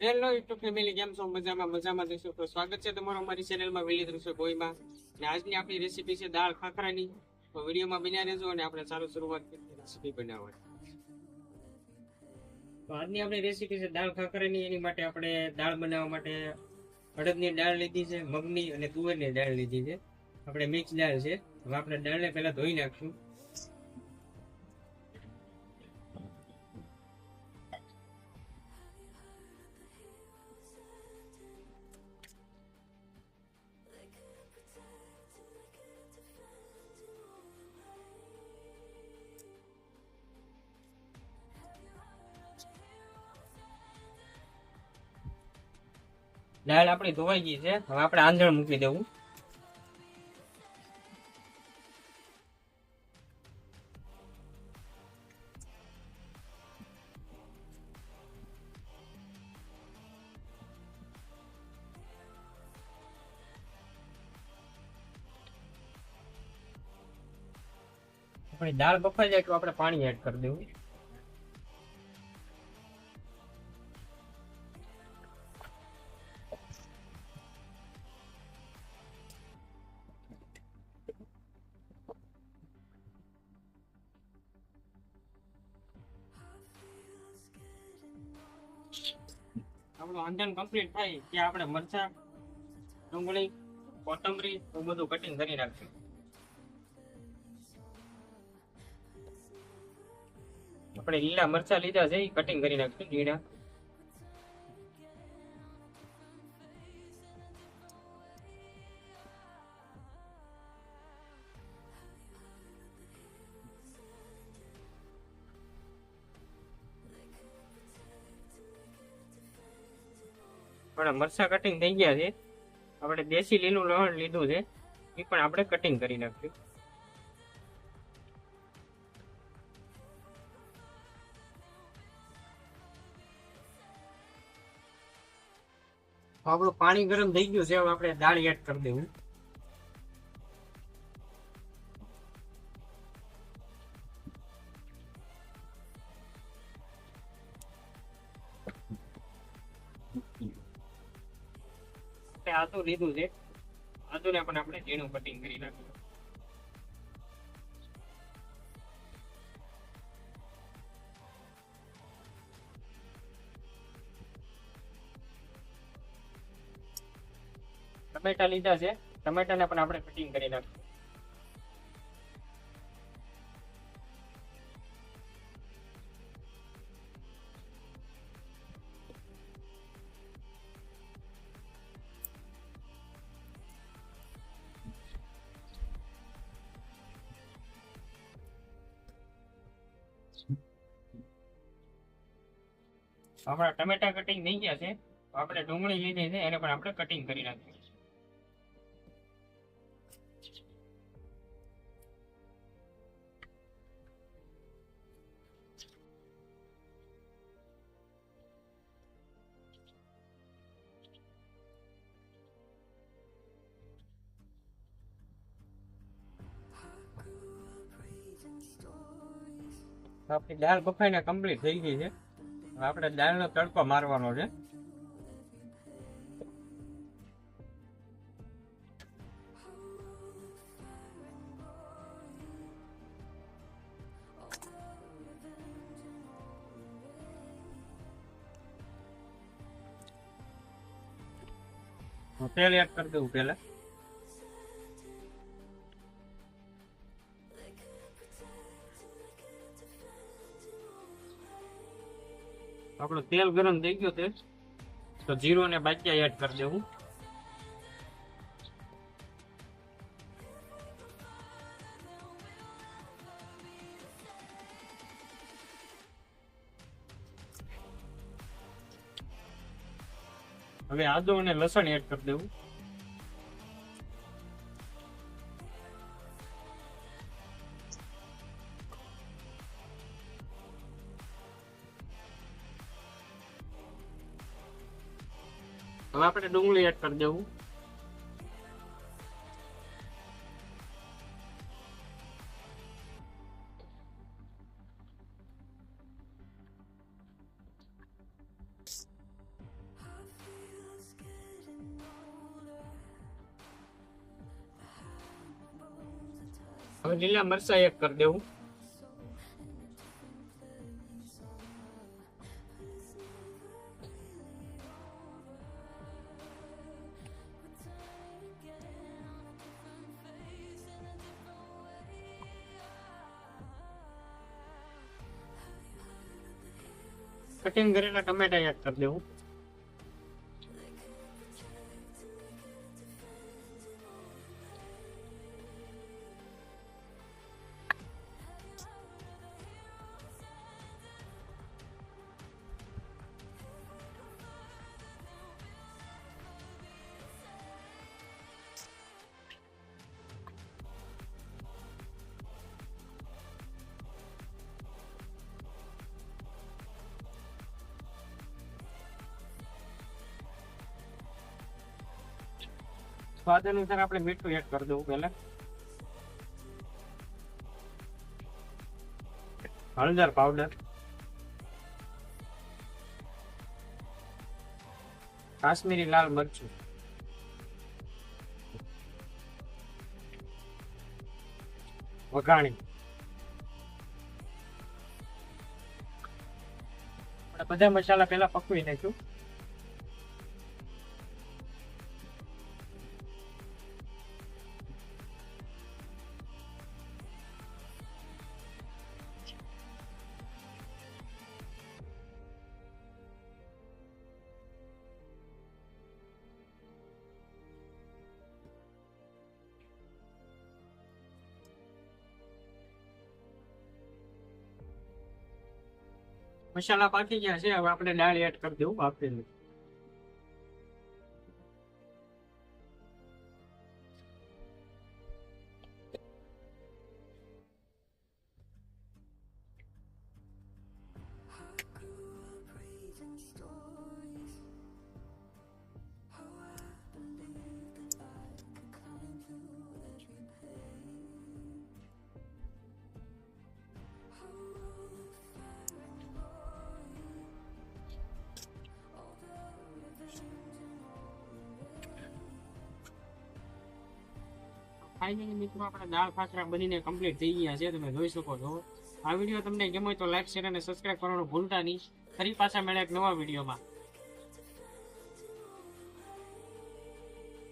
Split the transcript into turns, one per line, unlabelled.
Hello YouTube family કેમ છો? મજામાં મજામાં જશો તો સ્વાગત છે તમારું અમારી ચેનલમાં વિલીત રસોઈ કોઈમાં ને આજની આપણી રેસીપી છે દાળ ખાખરાની. વિડીયોમાં બન્યા રહેજો અને આપણે ચાલુ શરૂઆત કરીએ રેસીપી બનાવવાની. તો આજની આપણી રેસીપી છે દાળ ખાખરાની. એની માટે આપણે દાળ બનાવવા માટે અડદની દાળ લીધી છે, મગની અને તુવેરની દાળ લીધી છે. આપણે મિક્સ દાળ છે. હવે આપણે દાળને પહેલાં ધોઈ નાખશું. દાળ આપણી ધોવાઈ ગઈ છે. હવે આપણે આંધણ મૂકી દેવું. આપણી દાળ બફાઈ જાય તો આપણે પાણી એડ કરી દેવું. આપણું આંધણ કમ્પ્લીટ થાય, ત્યાં આપણે મરચા, ડુંગળી, કોથમરી, એવું બધું કટિંગ કરી નાખશું. આપણે લીલા મરચા લીધા છે કટિંગ કરી નાખશું, લીલા. આપણા મરચા કટિંગ થઈ ગયા છે. આપણે દેશી લીલું લવણ લીધું છે. એ પણ આપણે કટિંગ કરી નાખ્યું. આપણું પાણી ગરમ થઈ ગયું છે. હવે આપણે દાળ એડ કરી દેવું. આપણે આદુ લીધું છે. આદુને પણ આપણે ઝીણું કટિંગ કરી નાખ્યું ટમેટા લીધા છે. ટમેટાને પણ આપણે કટિંગ કરી નાખ્યું આપણા ટમેટા કટિંગ થઈ ગયા છે, તો આપણે ડુંગળી લીધી છે, એને પણ આપણે કટિંગ કરી નાખીએ આપણી દાળ બફાઈને કમ્પ્લીટ થઈ ગઈ છે. આપણે દાળનો તડકો મારવાનો છે. તેલ એડ કરી દઉં પેલા આપણું તેલ ગરમ થઈ ગયું તે તો જીરો અને બાજિયા એડ કરી દેવું. હવે આદુ અને લસણ એડ કરી દેવું. હવે આપણે ડુંગળી એડ કરી દેવું હવે લીલા મરચા એક કરી દેવું કટિંગ કરેલા ટમેટા એડ કરી દેવું. સ્વાદ અનુસાર આપણે મીઠું એડ કરી દઉં પહેલા. હળદર પાવડર કાશ્મીરી લાલ મરચું. વઘાણી. બધા મસાલા પહેલા પકવી નાખ્યું મસાલા પાકી ગયા છે હવે આપણે દાળ એડ કરી દેવું બાફેલી ફાઇનલી મિત્રો? આપણે દાળ ફાકરા બનીને કમ્પ્લીટ થઈ ગયા છે, તમે જોઈ શકો છો. આ વીડિયો તમને ગમે તો લાઈક શેર અને સબસ્ક્રાઇબ કરવાનું ભૂલતા નહીં. ફરી પાછા મળે એક નવા વિડીયોમાં.